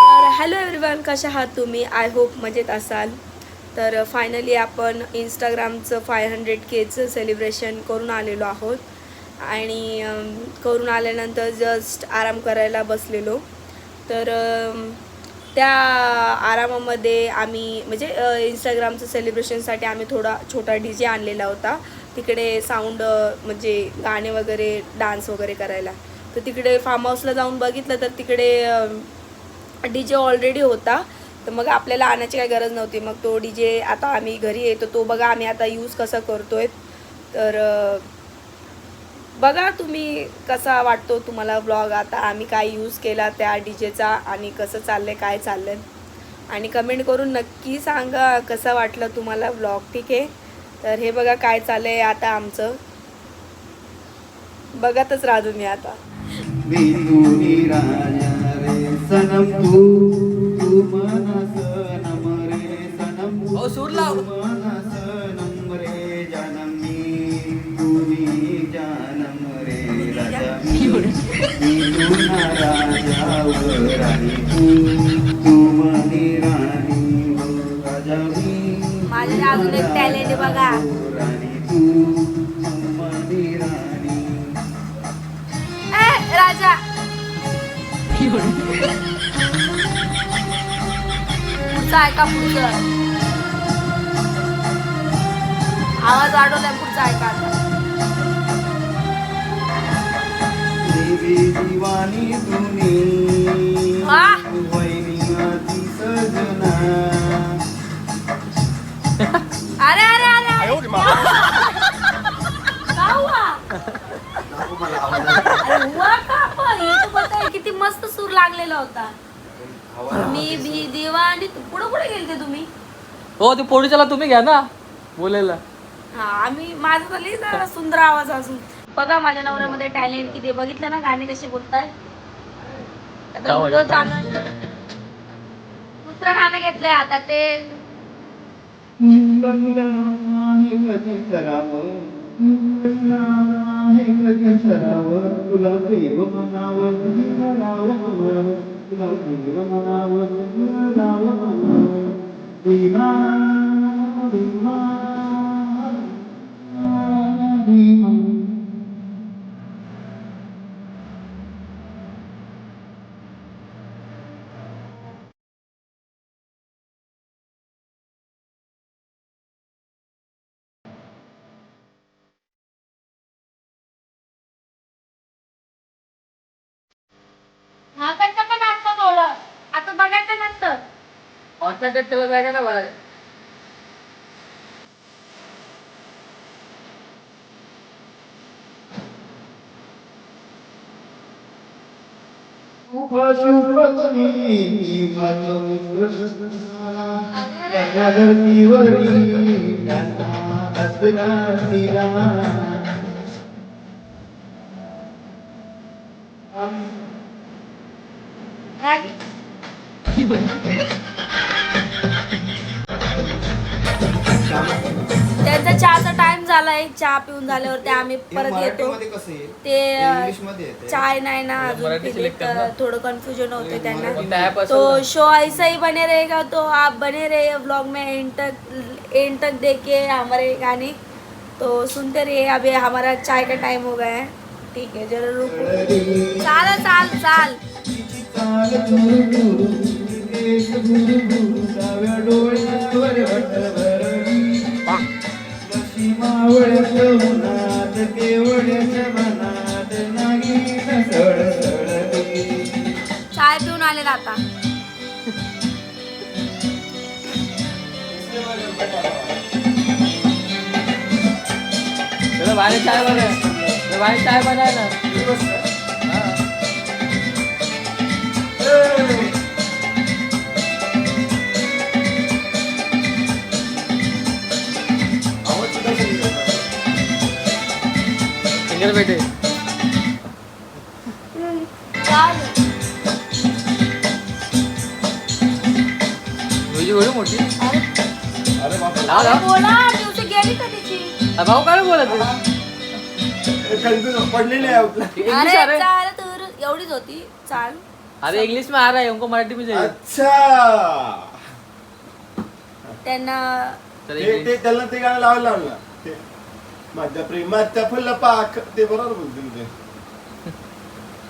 तर hello everyone कशा आहात तुम्ही? आय होप मजेत असाल. तर फायनली आपण इंस्टाग्रामचं फाय हंड्रेड केचं सेलिब्रेशन करून आलेलो आहोत. आणि करून आल्यानंतर जस्ट आराम करायला बसलेलो. तर त्या आरामामध्ये आम्ही म्हणजे इंस्टाग्रामचं सेलिब्रेशनसाठी आम्ही थोडा छोटा डी जे आणलेला होता. तिकडे साऊंड म्हणजे गाणे वगैरे डान्स वगैरे करायला. तर तिकडे फार्म हाऊसला जाऊन बघितलं तर तिकडे डी जे ऑलरेडी होता. तर मग आपल्याला आणायची काही गरज नव्हती. मग तो डी जे आता आम्ही घरी येतो तो बघा आम्ही आता यूज कसा करतोय. तर बघा तुम्ही कसा वाटतो तुम्हाला ब्लॉग आता. आम्ही काय यूज केला त्या डी जेचा आणि कसं चाललंय काय चाललंय. आणि कमेंट करून नक्की सांगा कसं वाटलं तुम्हाला ब्लॉग ठीक आहे? तर हे बघा काय चाललंय आता आमचं. बघतच राहा तुम्ही आता. मी राजा रे सनम तू तू सनम रे सनम हो, सनम रे जानम मी तुनी जानम रे राजा मी तुना राजा राणी तू तू मनी राणी राजा मी अजून एक टॅलेंट बघा. राणी तू पुढचं ऐका पुढचं? आवाज पुढचं ऐका. देवी दिवानी तुनी वाह! वैनियाची सजना. अरे अरे अरे का का पण? किती मस्त सूर लागलेला होता. मी भी दिवानी पुढे पुढे गेलते तुम्ही? हो ते पोलीसला तुम्ही घ्या ना बोलायला. हा आम्ही माझा तर लई जरा सुंदर आवाज असून बघा माझ्या नवऱ्यामध्ये टॅलेंट किती आहे. बघितलं ना गाणे कसे बोलताय? आता उलटं चालू दुसरं गाणं घेतलंय आता ते. तुला प्रेम म्हणावं म्हणावं. ربنا وجدنا ومنا بما بما हाँ करता आता बघायचं नंतर कॉन्सन्ट्रेट जायचं ना मला त्यांचा चहाचा टाइम झालाय. चहा पिऊन झाल्यावर ते आम्ही परत येतो. ते इंग्लिशमध्ये येते चाय नाही ना अजून पिले तर ना. थोडं कन्फ्युजन होते कोणता त्यांना. तो? शो ऐसा ही बने रहेगा तो आप बने रहिए ब्लॉग में एंड तक एंड तक देखिए हमारे गाने. तो सुनते रहिए अभी हमारा चाय का टाइम हो गया है. ठीक है जरा रुको। चाल चाल चाल। चाय पिऊन आले आता. चला बाहेर चाय बनव. चला बाहेर चाय बनाय ना. तुझी एवढी मोठी अरे. बोला दिवशी गेली भाऊ काय बोलत आहे? कन्फ्युज पडलेली आहे आपलं. इंग्लिश अरे अरे चाल तर एवढीच होती. चाल. अरे इंग्लिश में आ रहा है उनको मराठी में चाहिए. अच्छा. त्यांना तर ते ते इंग्लिश त्याला ते गाणं लावायला लावलं ते माझ्या प्रेमाच्या फुल पाक ते बरोबर बोलतील ते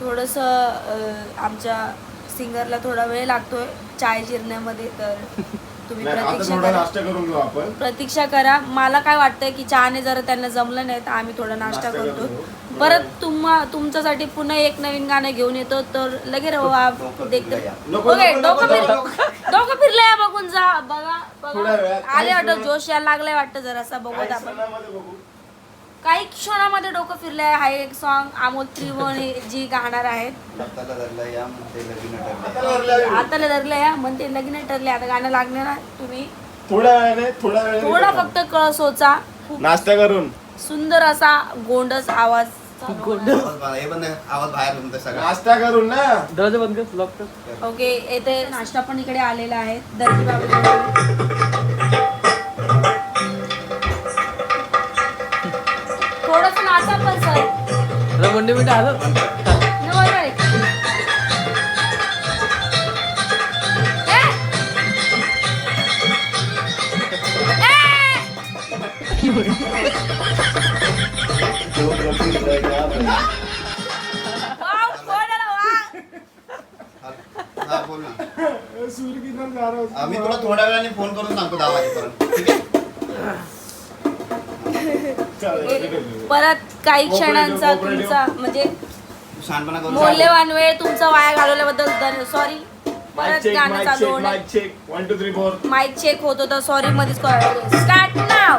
थोडस आमच्या सिंगरला थोडा वेळ लागतोय चाय जिरण्यामध्ये तर तुम्ही नाही, आता प्रतीक्षा थोडा करा. नाश्ता करून घेऊ आपण. प्रतीक्षा करा. मला काय वाटतंय की चहाने जर त्यांना जमलं नाही तर आम्ही थोडा नाश्ता नाश्ता करतो. करतो. परत तुम्हा तुमच्यासाठी पुन्हा एक नवीन गाणं घेऊन येतो तर लगे राहू आप डोकं देखते फिरलं या. नको, ओके नको, डोकं नको, फिर नको. डोकं फिरलंय या बघून जा. बघा थोड्या बघा वेळात आले वाटत जोश यायला लागलाय वाटतं जरासा. बघूत काही आपण. सणामध्ये बघू. काही क्षणामध्ये डोकं फिरलंय. हा एक सॉन्ग अमोल त्रिवण हे जी गाणार आहेत हाताला धरलं या म्हणते लगीन आता ठरलं लागलं. आता धरलं या म्हणते लग्न ठरले आता गाणं लागणार आहे. तुम्ही. थोड्या वेळाने थोड्या वेळाने थोडा करा. फक्त कळसोचा खूप नाश्ता करून. सुंदर असा गोंडस आवाज हे बाहेर सगळा नाश्ता करून ना. दरवाजा बंद कर लॉक कर. ओके येथे नाश्ता पण इकडे आलेला आहे. दर्जी बाबा रहा है. आम्ही तुला थोड्या वेळाने फोन करून सांगतो दहा वाजेपर्यंत. परत काही क्षणांचा. तुमचा म्हणजे मौल्यवान वेळ तुमचा वाया घालवल्याबद्दल सॉरी परत चेक गाणं चालू माईक चेक होत होता सॉरी मध्येच स्टार्ट नाव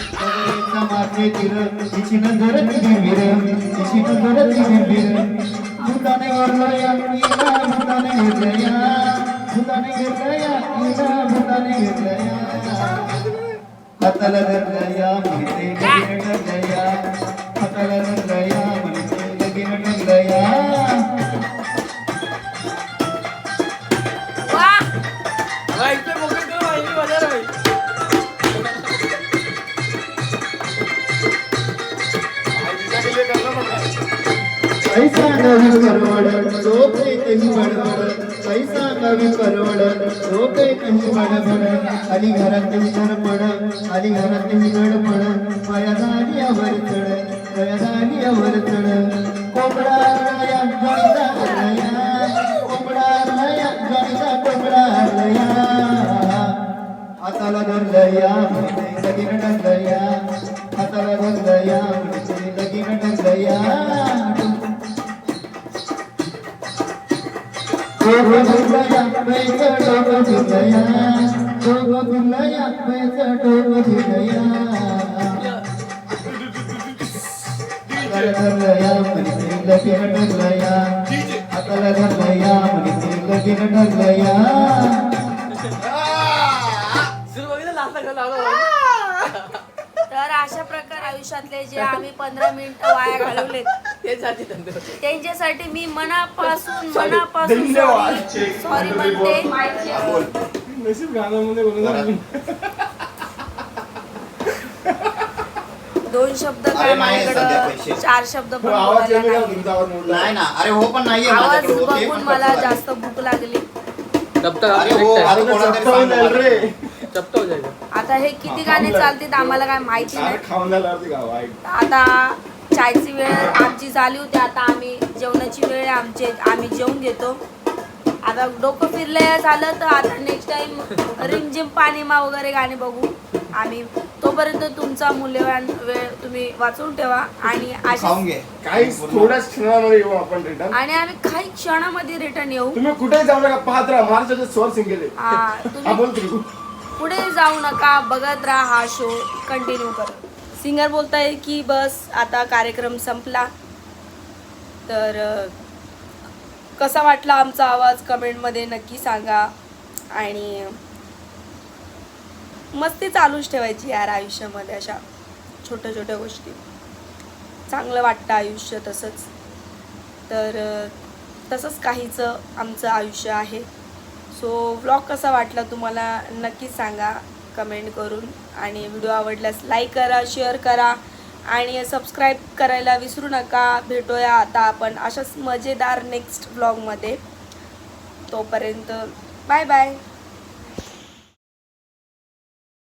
म्हणजे लगीन ठरलं या. बाय रे बाय जोशाला बाय जोशाला आदले हाताला धरलया म्हणजे लगीन ठरलया हाताला धरलया म्हणजे வயசானவி பரவட சோப்பை கஞ்சி படபட வயசானவி பரவட சோப்பை கஞ்சி படபட அதிகாரத்தில் தரப்பட அதிகாரத்தில் நடப்பட வயதானி அவர்த்தட வயதானி அவர்த்தட கொம்படா ஜொலிதா கொம்படா ஜொலிதா கொம்படா ஆத்தால நொல்லையா சகிர நொல்லையா तर अशा प्रकारे आयुष्यातले जे आम्ही पंधरा मिनिट वाया घालवलेत तेच जाते धंदे त्यांच्यासाठी मी मनापासून मनापासून सॉरी म्हणते नशीब गाण्यामध्ये बोलून दोन शब्द अरे काय नाही सध्या माझ्याकडं पैसे. चार शब्द पण आवाज बोलायला कमी करा नाही. तुमचा आवाज नाही ना अरे हो पण नाहीये आवाज माझ्याकडे होते बघून पण मला जास्त भूक लागली. अरे हो अरे सांग रे. हो आता हे किती गाणे चालतील आम्हाला काय माहिती अरे नाही. खाऊन झाल्यावर ते गाव ऐक. आता चायची वेळ आमची झाली होती. आता आम्ही जेवणाची वेळ आहे आमची. आम्ही जेवून घेतो. आता डोकं फिरलं झालं तर आता नेक्स्ट टाइम रिमझिम पाणीमा वगैरे गाणे बघू. आम्ही तोपर्यंत तुमचा मूल्यवान वेळ तुम्ही वाचून ठेवा. आणि खाऊन अशा घे. काही थोड्याच क्षणामध्ये येऊ आपण रिटर्न आणि आम्ही काही क्षणामध्ये रिटर्न येऊ. तुम्ही कुठेही जाऊ नका. पाहत राहा. महाराष्ट्राचे स्वर सिंगल आहे हा, तुम्ही पुढे जाऊ नका. बघत राहा हा शो कंटिन्यू करत सिंगर बोलताय की बस आता कार्यक्रम संपला. तर कसा वाटला आमचा आवाज कमेंटमध्ये नक्की सांगा. आणि मस्ती चालूच ठेवायची यार आयुष्यामध्ये अशा छोट्या छोट्या गोष्टी. चांगलं वाटतं आयुष्य तसंच. तर तसंच काहीचं आमचं आयुष्य आहे. सो व्लॉग कसा वाटला तुम्हाला नक्कीच सांगा. कमेंट करून आणि व्हिडिओ आवडल्यास लाईक करा शेअर करा आणि सबस्क्राईब करायला विसरू नका. भेटूया आता आपण अशाच मजेदार नेक्स्ट ब्लॉगमध्ये तोपर्यंत बाय बाय.